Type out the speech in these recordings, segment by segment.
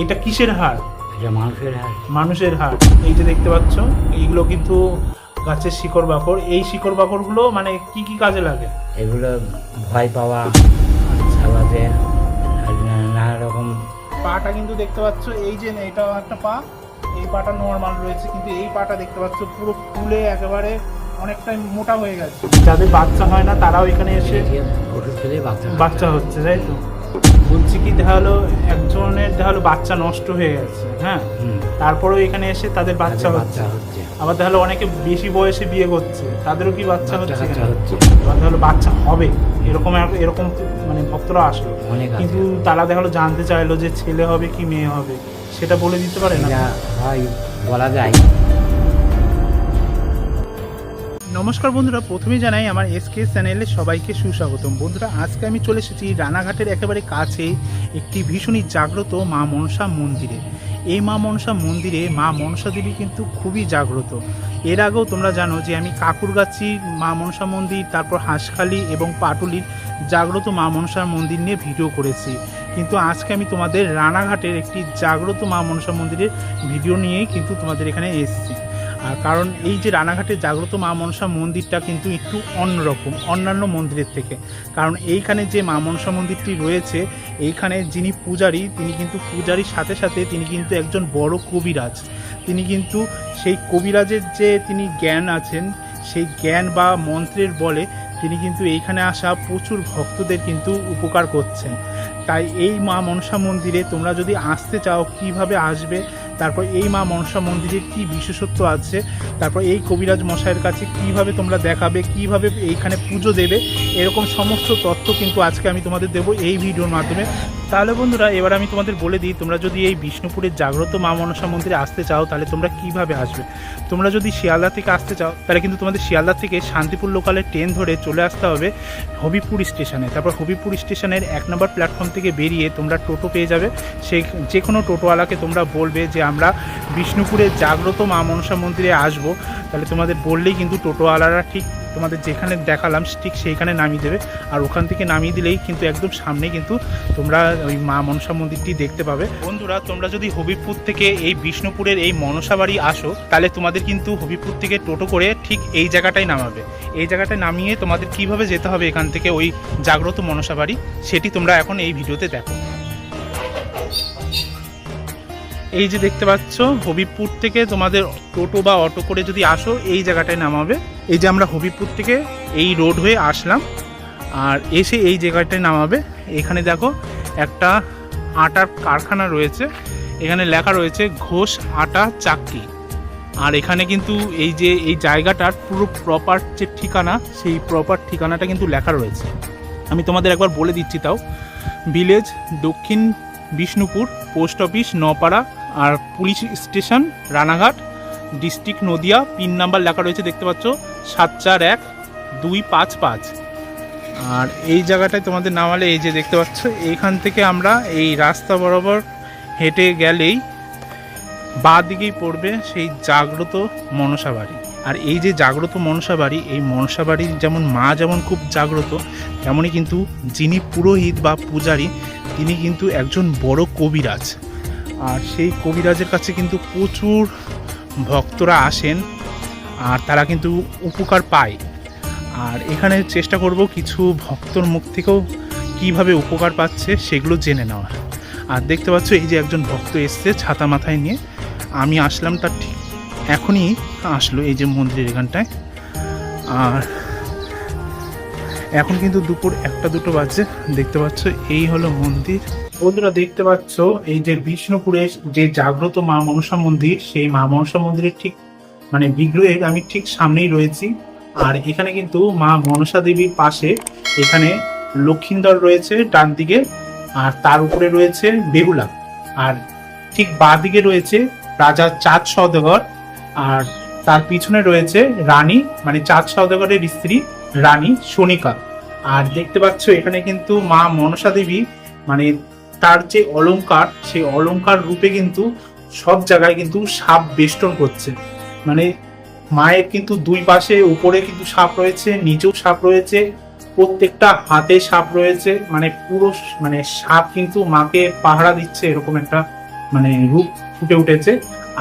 এটা কিসের হাড় এটা মানুষের হার। মানুষের হাড় এই যে দেখতে পাচ্ছ এইগুলো কিন্তু গাছের শিকড় বাকড়। এই শিকড় বাকড়গুলো মানে কি কি কাজে লাগে? এগুলো ভয় পাওয়া না- নানা রকম পাটা কিন্তু দেখতে পাচ্ছ এই যে এটা একটা পা। এই পাটা নর্মাল রয়েছে কিন্তু এই পাটা দেখতে পাচ্ছ পুরো ফুলে একেবারে অনেকটাই মোটা হয়ে গেছে। যাদের বাচ্চা হয় না তারাও এখানে এসে বাচ্চা হচ্ছে তাই তো? বলছি কি দেখা হলো একজনের দেখা হলো বাচ্চা নষ্ট হয়ে গেছে হ্যাঁ? তারপরেও এখানে এসে তাদের বাচ্চা হচ্ছে বাচ্চা হচ্ছে। আবার তাহলে অনেকে বেশি বয়সে বিয়ে করছে তাদেরও কি বাচ্চা হচ্ছে এবার তাহলে বাচ্চা হবে এরকম এরকম মানে ভক্তরা আসলো। কিন্তু তারা দেখাল জানতে চাইলো যে ছেলে হবে কি মেয়ে হবে সেটা বলে দিতে পারে না? বলা যায়। নমস্কার বন্ধুরা প্রথমে জানাই আমার এসকে চ্যানেলে সবাইকে সুস্বাগতম। বন্ধুরা, আজকে আমি চলে এসেছি রানাঘাটের একেবারে কাছে একটি ভীষণই জাগ্রত মা মনসা মন্দিরে। এই মা মনসা মন্দিরে মা মনসা দেবী কিন্তু খুবই জাগ্রত। এর আগেও তোমরা জানো যে আমি কাকুরগাছি মা মনসা মন্দির, তারপর হাঁসখালি এবং পাটুলির জাগ্রত মা মনসার মন্দির নিয়ে ভিডিও করেছি। কিন্তু আজকে আমি তোমাদের রানাঘাটের একটি জাগ্রত মা মনসা মন্দিরের ভিডিও নিয়েই কিন্তু তোমাদের এখানে এসেছি। আর কারণ এই যে রানাঘাটের জাগ্রত মা মনসা মন্দিরটা কিন্তু একটু অন্যরকম, অন্যান্য মন্দিরের থেকে। কারণ এইখানে যে মা মনসা মন্দিরটি রয়েছে, এইখানে যিনি পূজারী, তিনি কিন্তু পূজারীর সাথে সাথে তিনি কিন্তু একজন বড় কবিরাজ। তিনি কিন্তু সেই কবিরাজের যে তিনি জ্ঞান আছেন, সেই জ্ঞান বা মন্ত্রের বলে তিনি কিন্তু এইখানে আসা প্রচুর ভক্তদের কিন্তু উপকার করছেন। তাই এই মা মনসা মন্দিরে তোমরা যদি আসতে চাও, কীভাবে আসবে তারপর এই মা মনসা মন্দিরে কি বিশেষত্ব আছে? তারপর এই কবিরাজ মশাইয়ের কাছে কীভাবে তোমরা দেখাবে? কীভাবে এইখানে পুজো দেবে? এরকম সমস্ত তথ্য কিন্তু আজকে আমি তোমাদের দেবো এই ভিডিওর মাধ্যমে। তাহলে বন্ধুরা, এবার আমি তোমাদের বলে দিই, তোমরা যদি এই বিষ্ণুপুরের জাগ্রত মা মনসা মন্দিরে আসতে চাও, তাহলে তোমরা কীভাবে আসবে? তোমরা যদি শিয়ালদা থেকে আসতে চাও, তাহলে কিন্তু তোমাদের শিয়ালদা থেকে শান্তিপুর লোকালের ট্রেন ধরে চলে আসতে হবে হবিপুর স্টেশনে তারপর হবিপুর স্টেশনের এক নম্বর প্ল্যাটফর্ম থেকে বেরিয়ে তোমরা টোটো পেয়ে যাবে। সেই যে কোনো টোটোওয়ালাকে তোমরা বলবে যে, আমরা বিষ্ণুপুরের জাগ্রত মা মনসা মন্দিরে আসব। তাহলে তোমাদের বললেই কিন্তু টোটোওয়ালারা ঠিক তোমাদের যেখানে দেখালাম, ঠিক সেইখানে নামিয়ে দেবে। আর ওখান থেকে নামিয়ে দিলেই কিন্তু একদম সামনে কিন্তু তোমরা ওই মা মনসা মন্দিরটি দেখতে পাবে। বন্ধুরা, তোমরা যদি হবিপুর থেকে এই বিষ্ণুপুরের এই মনসা বাড়ি আসো, তাহলে তোমাদের কিন্তু হবিপুর থেকে টোটো করে ঠিক এই জায়গাটাই নামাবে। এই জায়গাটায় নামিয়ে তোমাদের কীভাবে যেতে হবে এখান থেকে ওই জাগ্রত মনসা বাড়ি, সেটি তোমরা এখন এই ভিডিওতে দেখো। এই যে দেখতে পাচ্ছ হবিপুর থেকে তোমাদের টোটো বা অটো করে যদি আসো, এই জায়গাটায় নামাবে। এই যে আমরা হবিপুর থেকে এই রোড হয়ে আসলাম, আর এসে এই জায়গাটায় নামাবে। এখানে দেখো, একটা আটার কারখানা রয়েছে। এখানে লেখা রয়েছে, ঘোষ আটা চাকরি। আর এখানে কিন্তু এই যে, এই জায়গাটার পুরো প্রপার যে ঠিকানা, সেই প্রপার ঠিকানাটা কিন্তু লেখা রয়েছে। আমি তোমাদের একবার বলে দিচ্ছি তাও। Village Dakshin Bishnupur post office নপাড়া আর police station, Ranaghat, district Nadia, pin number লেখা রয়েছে, দেখতে পাচ্ছ, সাত চার এক দুই পাঁচ পাঁচ। আর এই জায়গাটায় তোমাদের নামালে এই যে দেখতে পাচ্ছ, এইখান থেকে আমরা এই রাস্তা বরাবর হেঁটে গেলেই বাঁ দিকেই পড়বে সেই জাগ্রত মনসা বাড়ি। আর এই যে জাগ্রত মনসা বাড়ি, এই মনসা বাড়ির যেমন মা যেমন খুব জাগ্রত, তেমনই কিন্তু যিনি পুরোহিত বা পূজারী, তিনি কিন্তু একজন বড় কবিরাজ। আর সেই কবিরাজের কাছে কিন্তু প্রচুর ভক্তরা আসেন আর তারা কিন্তু উপকার পায়। আর এখানে চেষ্টা করব কিছু ভক্তর মুখ থেকেও কীভাবে উপকার পাচ্ছে সেগুলো জেনে নেওয়ার। আর দেখতে পাচ্ছ এই যে একজন ভক্ত এসছে ছাতা মাথায় নিয়ে। আমি আসলাম, তার ঠিক এখনই আসলো এই যে মন্দিরের এখানটায়। আর এখন কিন্তু দুপুর একটা দুটো বাজে দেখতে পাচ্ছ, এই হলো মন্দির। বন্ধুরা দেখতে পাচ্ছ, এই যে বিষ্ণুপুরের যে জাগ্রত মা মনসা মন্দির, সেই মা মনসা মন্দিরের ঠিক মানে বিগ্রহের আমি ঠিক সামনেই রয়েছি। আর এখানে কিন্তু মা মনসা দেবীর পাশে এখানে লক্ষিন্দর রয়েছে ডান দিকে, আর তার উপরে রয়েছে বেহুলা। আর ঠিক বাঁ দিকে রয়েছে রাজা চাঁদ সওদাগর, আর তার পিছনে রয়েছে রানী মানে চাঁদ সওদাগরের স্ত্রী রানী সোনিকা আর দেখতে পাচ্ছ, এখানে কিন্তু মা মনসা দেবী মানে তার যে অলংকার, সেই অলংকার রূপে কিন্তু সব জায়গায় কিন্তু সাপ বেষ্টন করছে। মানে মায়ের কিন্তু দুই পাশে উপরে কিন্তু সাপ রয়েছে, নিচেও সাপ রয়েছে, প্রত্যেকটা হাতে সাপ রয়েছে। মানে পুরো মানে সাপ কিন্তু মাকে পাহারা দিচ্ছে এরকম একটা মানে রূপ ফুটে উঠেছে।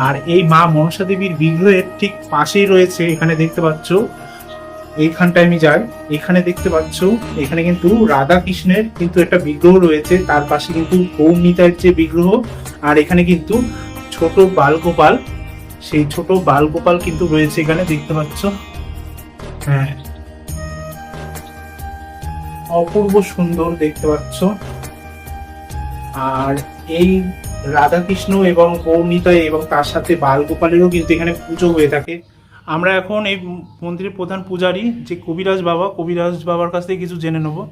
আর এই মা মনসা দেবীর বিগ্রহের ঠিক পাশেই রয়েছে, এখানে দেখতে পাচ্ছ। এইখানটায় আমি যাই, এখানে দেখতে পাচ্ছ, এখানে কিন্তু রাধা কৃষ্ণের কিন্তু একটা বিগ্রহ রয়েছে, তার পাশে কিন্তু গৌমিতার যে বিগ্রহ, আর এখানে কিন্তু ছোট বালগোপাল, সেই ছোট বালগোপাল কিন্তু রয়েছে এখানে, দেখতে পাচ্ছ। হ্যাঁ। অপূর্ব সুন্দর দেখতে পাচ্ছ। আর এই রাধাকৃষ্ণ এবং গৌমিতা এবং তার সাথে বালগোপালেরও কিন্তু এখানে পুজো হয়ে থাকে। আমরা এখন এই মন্দিরের প্রধান পূজারী যে কবিরাজ বাবা কবিরাজ বাবার কাছ থেকে কিছু জেনে নেব।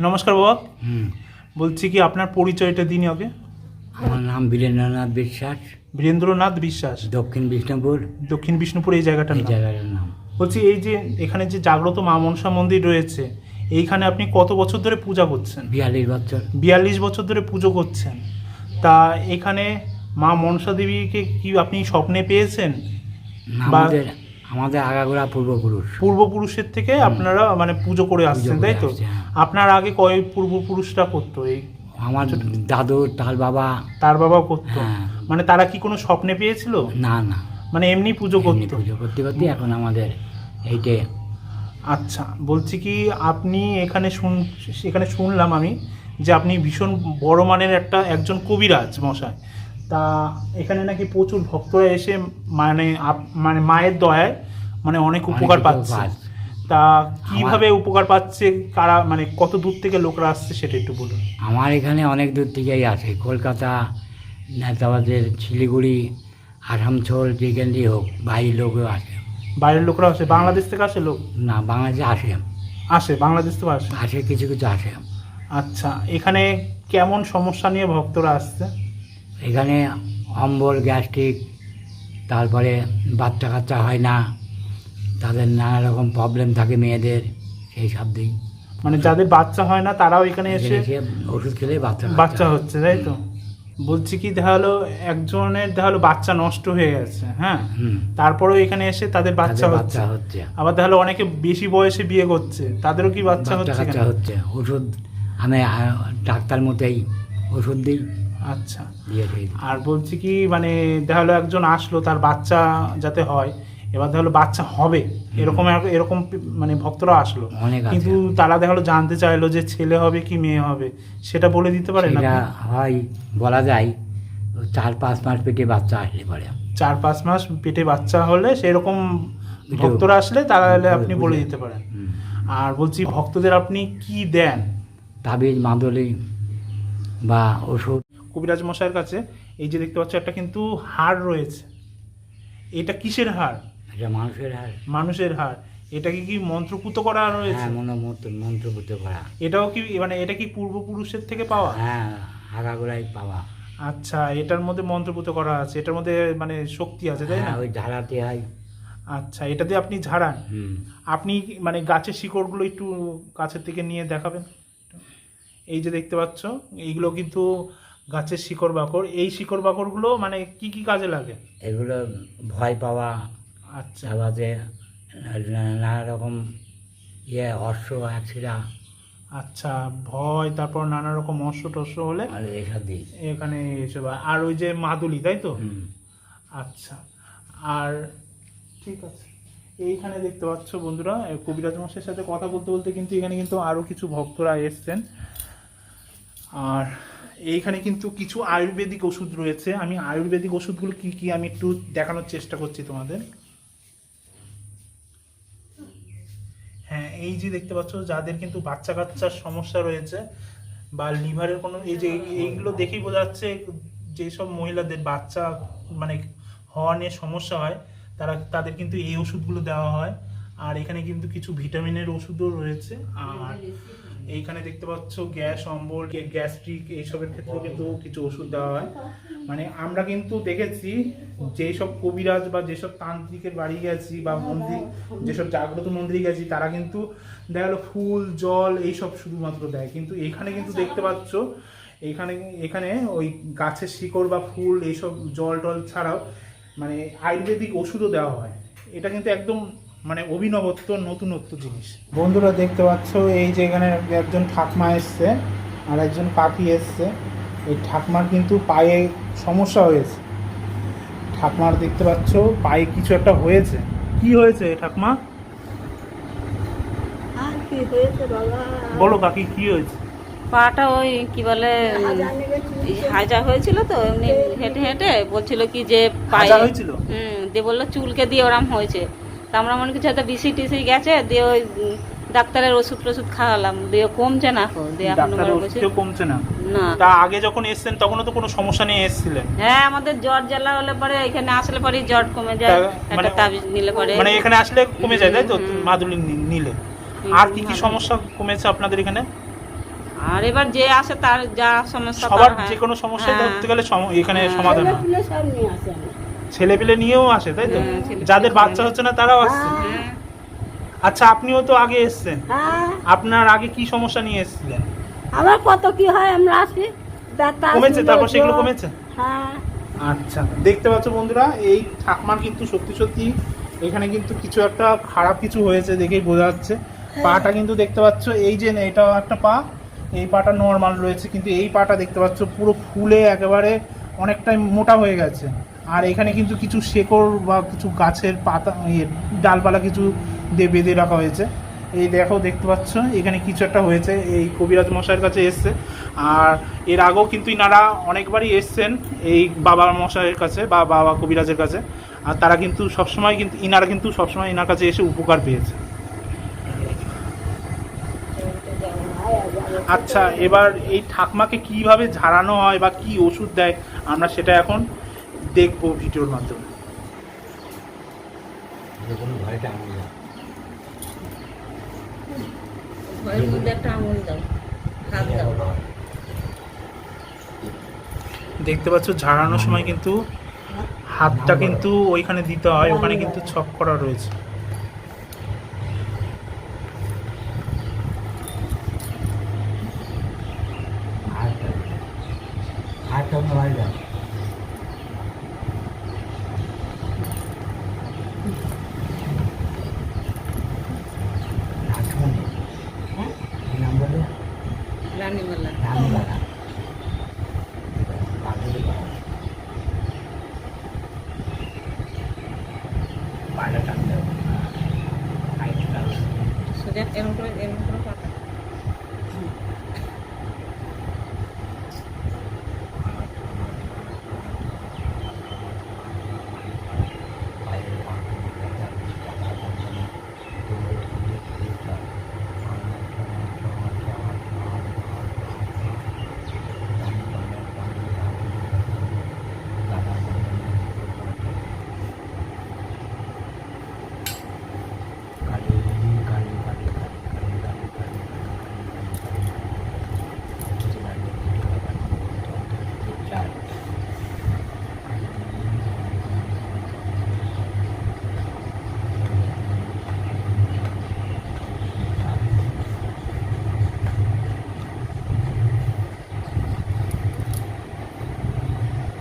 নমস্কার বাবা। বলছি কি আপনার পরিচয়টা দিন আগে। আমার নাম বীরেন্দ্রনাথ বিশ্বাস। বীরেন্দ্রনাথ বিশ্বাস। দক্ষিণ বিষ্ণুপুর। দক্ষিণ বিষ্ণুপুর এই জায়গাটার জায়গাটার নাম। বলছি এই যে এখানে যে জাগ্রত মা মনসা মন্দির রয়েছে এইখানে আপনি কত বছর ধরে পূজা করছেন? বিয়াল্লিশ বছর। বিয়াল্লিশ বছর ধরে পুজো করছেন। তা এখানে মা মনসা দেবীকে কি আপনি স্বপ্নে পেয়েছেন? বা- আমাদের আগাগোড়া পূর্বপুরুষ। পূর্বপুরুষের থেকে আপনারা মানে পুজো করে আসছেন তাই তো? হ্যাঁ। আপনার আগে কয় পূর্বপুরুষরা করতো এই আমার দাদু তার বাবা। তার বাবাও করতো? হ্যাঁ। মানে তারা কি কোনো স্বপ্নে পেয়েছিল? না না। মানে এমনি পুজো করতো? পুজো করতে করতে এখন আমাদের এইটে। আচ্ছা বলছি কি আপনি এখানে শুন এখানে শুনলাম আমি যে আপনি ভীষণ বড় মানের একটা একজন কবিরাজ মশাই। তা এখানে নাকি প্রচুর ভক্তরা এসে মানে মানে মায়ের দয়ায় মানে অনেক উপকার পাচ্ছে। তা কীভাবে উপকার পাচ্ছে কারা মানে কত দূর থেকে লোকরা আসছে সেটা একটু বলুন। আমার এখানে অনেক দূর থেকেই আসে। কলকাতা নেতাবাদের শিলিগুড়ি আসামসোল যেখান দিয়ে হোক বাইরের লোকও আসে। বাইরের লোকরা আসে? বাংলাদেশ থেকে আসে লোক? না বাংলাদেশে আসে। আসে? বাংলাদেশ থেকে আসে? আসে কিছু কিছু আসে। আচ্ছা এখানে কেমন সমস্যা নিয়ে ভক্তরা আসছে? এখানে অম্বল গ্যাস্ট্রিক তারপরে বাচ্চা কাচ্চা হয় না। তাদের নানা রকম প্রবলেম থাকে মেয়েদের সেই সব দিক মানে যাদের বাচ্চা হয় না তারাও এখানে এসে ওষুধ খেলে বাচ্চা বাচ্চা হচ্ছে তাই তো? বলছি কি দেখা হলো একজনের দেখা হলো বাচ্চা নষ্ট হয়ে গেছে হ্যাঁ? তারপরেও এখানে এসে তাদের বাচ্চা বাচ্চা হচ্ছে। আবার দেখাল অনেকে বেশি বয়সে বিয়ে করছে তাদেরও কি বাচ্চা হচ্ছে হচ্ছে। ওষুধ আমি ডাক্তার মতেই ওষুধ দিই। আচ্ছা। দিয়ে দিই। আর বলছি কি মানে দেখা হলো একজন আসলো তার বাচ্চা যাতে হয় এবার দেখা হলো বাচ্চা হবে এরকম এক- এরকম মানে ভক্তরা আসলো। অনেক আছে। কিন্তু তারা দেখা হলো জানতে চাইলো যে ছেলে হবে কি মেয়ে হবে সেটা বলে দিতে পারেন সেটা আপনি? হয় বলা যায় চার পাঁচ মাস পেটে বাচ্চা আসলে পরে। চার পাঁচ মাস পেটে বাচ্চা হলে সেরকম ভক্তরা আসলে তারা হলে আপনি বুঝে- বলে দিতে পারেন। হুম। আর বলছি ভক্তদের আপনি কি দেন? তাবিজ মাদলি বা ওষুধ। কবিরাজ মশাইয়ের কাছে এই যে দেখতে পাচ্ছ একটা কিন্তু হাড় রয়েছে। এটা কিসের হাড়? এটা মানুষের হার মানুষের হাড়। এটাকে কি মন্ত্রপুত করা রয়েছে? হ্যাঁ মনে মন্ত্র মন্ত্রপুত করা। এটাও কি মানে এটা কি পূর্বপুরুষের থেকে পাওয়া? হ্যাঁ আগাগোড়াই পাওয়া। আচ্ছা এটার মধ্যে মন্ত্রপুত করা আছে। এটার মধ্যে মানে শক্তি আছে তাই না? হ্যাঁ ওই ঝাড়াতে হয়। আচ্ছা এটা দিয়ে আপনি ঝাড়ান? আপনি মানে গাছের শিকড়গুলো একটু কাছের থেকে নিয়ে দেখাবেন? এই যে দেখতে পাচ্ছ এইগুলো কিন্তু গাছের শিকড় বাকড় এই শিকড় বাকড়গুলো মানে কি কি কাজে লাগে? এগুলো ভয় পাওয়া আচ্ছা। তারপরে নানা রকম ইয়ে অশ্ব অ্যাক্সিডা। আচ্ছা ভয় তারপর নানা রকম অশ্ব টস্য হলে আর এসব দিই। এখানে এসব আর ওই যে মাদুলি তাই তো? আচ্ছা আর ঠিক আছে। এইখানে দেখতে পাচ্ছ বন্ধুরা কবিরাজ মশাইয়ের সাথে কথা বলতে বলতে কিন্তু এখানে কিন্তু আরও কিছু ভক্তরা এসছেন। আর এইখানে কিন্তু কিছু আয়ুর্বেদিক ওষুধ রয়েছে। আমি আয়ুর্বেদিক ওষুধগুলো কি কি আমি একটু দেখানোর চেষ্টা করছি তোমাদের। হ্যাঁ এই যে দেখতে পাচ্ছ, যাদের কিন্তু বাচ্চা কাচ্চার সমস্যা রয়েছে বা লিভারের কোনো, এই যে এইগুলো দেখেই বোঝা যাচ্ছে যেসব মহিলাদের বাচ্চা মানে হওয়া নিয়ে সমস্যা হয়, তারা, তাদের কিন্তু এই ওষুধগুলো দেওয়া হয়। আর এখানে কিন্তু কিছু ভিটামিনের ওষুধও রয়েছে। আর এইখানে দেখতে পাচ্ছ গ্যাস, অম্বল গ্যাস্ট্রিক এইসবের ক্ষেত্রেও কিন্তু কিছু ওষুধ দেওয়া হয়। মানে আমরা কিন্তু দেখেছি যেসব কবিরাজ বা যেসব তান্ত্রিকের বাড়ি গেছি বা মন্দির, যেসব জাগ্রত মন্দিরে গেছি, তারা কিন্তু দেখা গেলো ফুল, জল এইসব শুধুমাত্র দেয়। কিন্তু এখানে কিন্তু দেখতে পাচ্ছ, এখানে এখানে ওই গাছের শিকড় বা ফুল এইসব জল টল ছাড়াও মানে আয়ুর্বেদিক ওষুধও দেওয়া হয়। এটা কিন্তু একদম মানে অভিনবত্ব নতুনত্ব জিনিস। বন্ধুরা দেখতে পাচ্ছ এই যে এখানে একজন ঠাকমা এসছে আর একজন কাকি এসছে। এই ঠাকমার কিন্তু পায়ে সমস্যা হয়েছে। ঠাকমার দেখতে পাচ্ছ পায়ে কিছু একটা হয়েছে। কি হয়েছে ঠাকমা? বলো কাকি কি হয়েছে? পাটা ওই কি বলে। হাজা হয়েছিল তো এমনি হেঁটে হেঁটে বলছিল কি যে পায়ে হয়েছিল? হুম দিয়ে বলল চুলকে দিয়ে ওরম হয়েছে। তা আমরা মনে কিছু হয়তো বিসি টিসি গেছে দিয়ে ওই ডাক্তারের ওষুধ টষুধ খাওয়ালাম। দিয়ে কমছে না এখন। দিয়ে এখন ডাক্তার করছি ওষুধেও কমছে না? না। তা আগে যখন এসছেন তখন তো কোনো সমস্যা নিয়ে এসেছিলেন? হ্যাঁ আমাদের জ্বর জ্বালা হলে পরে এখানে আসলে পরে জ্বর কমে যায় একটা মানে- তাবিজ নিলে পরে। মানে এখানে আসলে কমে যায় তাই তো? মাদুলি নিলে। আর কি কি সমস্যা কমেছে আপনাদের এখানে? আর এবার যে আসে তার যা সমস্যা সবার হয়। যে কোনো সমস্যা হ্যাঁ। ধরতে গেলে সম- এখানে হ্যাঁ। সমাধান হয়। ছেলেপুলে নিয়েও আসে তাই তো? হ্যাঁ, যাদের বাচ্চা হচ্ছে না তারাও আসছে। হ্যাঁ। আচ্ছা আপনিও তো আগে এসছেন। হ্যাঁ। আপনার আগে কি সমস্যা নিয়ে এসেছিলেন? আবার কত কি হয় আমরা আসি। কমেছে? তারপর সেগুলো কমেছে? হ্যাঁ। আচ্ছা দেখতে পাচ্ছ বন্ধুরা এই ঠাকমার কিন্তু সত্যি সত্যি এখানে কিন্তু কিছু একটা খারাপ কিছু হয়েছে দেখেই বোঝা যাচ্ছে। পাটা কিন্তু দেখতে পাচ্ছ এই যে এটাও একটা পা। এই পাটা নর্মাল রয়েছে কিন্তু এই পাটা দেখতে পাচ্ছ পুরো ফুলে একেবারে অনেকটাই মোটা হয়ে গেছে। আর এখানে কিন্তু কিছু শেকড় বা কিছু গাছের পাতা ইয়ে, ডালপালা কিছু দিয়ে বেঁধে রাখা হয়েছে। এই দেখো দেখতে পাচ্ছ? এখানে কিছু একটা হয়েছে। এই কবিরাজ মশাইয়ের কাছে এসছে। আর এর আগেও কিন্তু ইনারা অনেকবারই এসছেন এই বাবা মশাইয়ের কাছে বা বাবা কবিরাজের কাছে। আর তারা কিন্তু সবসময় কিন্তু ইনারা কিন্তু সবসময় ইনার কাছে এসে উপকার পেয়েছে। আচ্ছা এবার এই ঠাকমাকে কীভাবে ঝাড়ানো হয় বা কি ওষুধ দেয় আমরা সেটা এখন দেখব ভিডিওর মাধ্যমে। দেখতে পাচ্ছ ঝাড়ানোর সময় কিন্তু হাতটা কিন্তু ওইখানে দিতে হয় ওখানে কিন্তু ছক করা রয়েছে। হাতটা হাতটা অন্য বাড়ি দাও রাসমণি হ্যাঁ? কি নাম বলে রানীমালা রামবালা পাগলি বাবা পাটা টানতে হবে হাইট টানতে হবে। সোজা এরকম করে এরকম করে পাতা বাইরের পাখি দেখা টাকা পয়সা দৌড়ে দৌড়ে খেলতে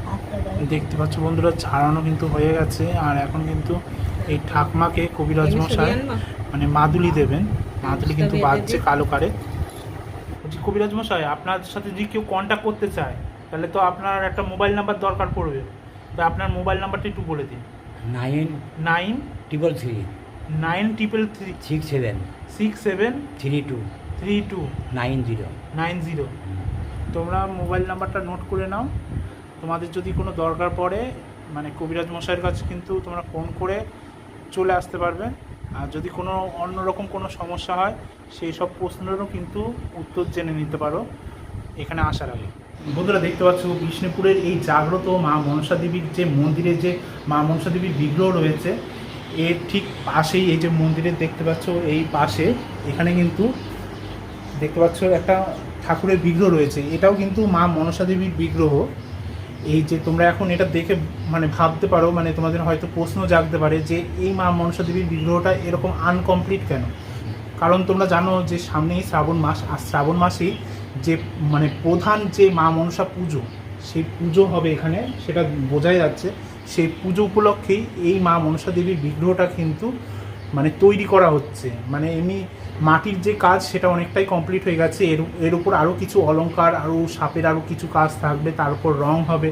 হাতটা দাও। দেখতে পাচ্ছ বন্ধুরা ছাড়ানো কিন্তু হয়ে গেছে। আর এখন কিন্তু এই ঠাকমাকে কবিরাজ মশাই মানে মাদুলি দেবেন। মাদুলি কিন্তু বেঁধে বাজছে। কালো কারে। বলছি কবিরাজ মশাই আপনার সাথে যদি কেউ কন্ট্যাক্ট করতে চায় তাহলে তো আপনার একটা মোবাইল নাম্বার দরকার পড়বে। তো আপনার মোবাইল নাম্বারটা একটু বলে দিন। Nine nine triple three nine triple three six seven six seven three two three two nine zero nine zero তোমরা মোবাইল নাম্বারটা নোট করে নাও। তোমাদের যদি কোনো দরকার পড়ে মানে কবিরাজ মশাইয়ের কাছে কিন্তু তোমরা ফোন করে চলে আসতে পারবে। আর যদি কোনো অন্যরকম কোনো সমস্যা হয়, সেই সব প্রশ্নেরও কিন্তু উত্তর জেনে নিতে পারো। এখানে আসার আগে। বন্ধুরা, দেখতে পাচ্ছ, বিষ্ণুপুরের এই জাগ্রত মা মনসা দেবীর যে মন্দিরে যে মা মনসা দেবীর বিগ্রহ রয়েছে, এর ঠিক পাশেই এই যে মন্দিরের দেখতে পাচ্ছ, এই পাশে এখানে কিন্তু দেখতে পাচ্ছ একটা ঠাকুরের বিগ্রহ রয়েছে। এটাও কিন্তু মা মনসা দেবীর বিগ্রহ। এই যে তোমরা এখন এটা দেখে মানে ভাবতে পারো মানে তোমাদের হয়তো প্রশ্ন জাগতে পারে যে এই মা মনসা দেবীর বিগ্রহটা এরকম আনকমপ্লিট কেন? কারণ তোমরা জানো যে সামনেই শ্রাবণ মাস, আর শ্রাবণ মাসেই যে মানে প্রধান যে মা মনসা পুজো, সেই পুজো হবে এখানে, সেটা বোঝাই যাচ্ছে। সেই পুজো উপলক্ষেই এই মা মনসা দেবীর বিগ্রহটা কিন্তু মানে তৈরি করা হচ্ছে। মানে এমনি মাটির যে কাজ সেটা অনেকটাই কমপ্লিট হয়ে গেছে। এর এর উপর আরও কিছু অলংকার আরও সাপের আরও কিছু কাজ থাকবে, তার উপর রং হবে।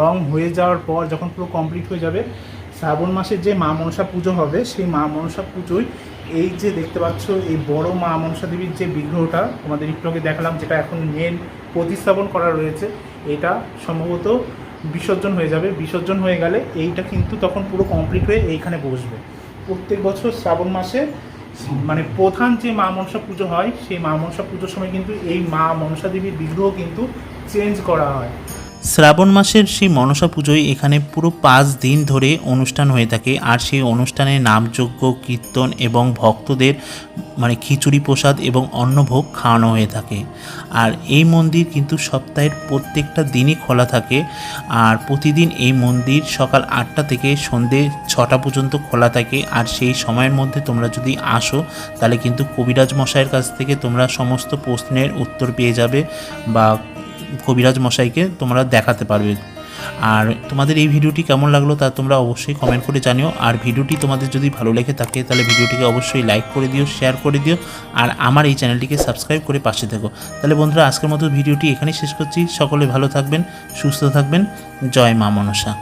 রং হয়ে যাওয়ার পর যখন পুরো কমপ্লিট হয়ে যাবে, শ্রাবণ মাসের যে মা মনসা পুজো হবে, সেই মা মনসা পুজোয় এই যে দেখতে পাচ্ছ, এই বড় মা মনসা দেবীর যে বিগ্রহটা, তোমাদের একটু আগে দেখালাম, যেটা এখন মেন প্রতিস্থাপন করা রয়েছে, এটা সম্ভবত বিসর্জন হয়ে যাবে। বিসর্জন হয়ে গেলে এইটা কিন্তু তখন পুরো কমপ্লিট হয়ে এইখানে বসবে। প্রত্যেক বছর শ্রাবণ মাসে মানে প্রধান যে মা মনসা পুজো হয়, সেই মা মনসা পুজোর সময় কিন্তু এই মা মনসা দেবীর বিগ্রহ কিন্তু চেঞ্জ করা হয়। শ্রাবণ মাসের সেই মনসা পুজোয় এখানে পুরো পাঁচ দিন ধরে অনুষ্ঠান হয়ে থাকে। আর সেই অনুষ্ঠানে নামযজ্ঞ কীর্তন এবং ভক্তদের মানে খিচুড়ি প্রসাদ এবং অন্নভোগ খাওয়ানো হয়ে থাকে। আর এই মন্দির কিন্তু সপ্তাহের প্রত্যেকটা দিনই খোলা থাকে। আর প্রতিদিন এই মন্দির সকাল আটটা থেকে সন্ধে ছটা পর্যন্ত খোলা থাকে। আর সেই সময়ের মধ্যে তোমরা যদি আসো, তাহলে কিন্তু কবিরাজ মশাইয়ের কাছ থেকে তোমরা সমস্ত প্রশ্নের উত্তর পেয়ে যাবে বা কবিরাজ মশাইকে তোমরা দেখাতে পারবে। আর তোমাদের এই ভিডিওটি কেমন লাগল তা তোমরা অবশ্যই কমেন্ট করে জানিও। আর ভিডিওটি তোমাদের যদি ভালো লেগে থাকে, তাহলে ভিডিওটিকে অবশ্যই লাইক করে দিও শেয়ার করে দিও, আর আমার এই চ্যানেলটিকে সাবস্ক্রাইব করে পাশে থেকো। তাহলে বন্ধুরা, আজকের মতো ভিডিওটি এখানেই শেষ করছি। সকলে ভালো থাকবেন, সুস্থ থাকবেন। জয় মা মনসা।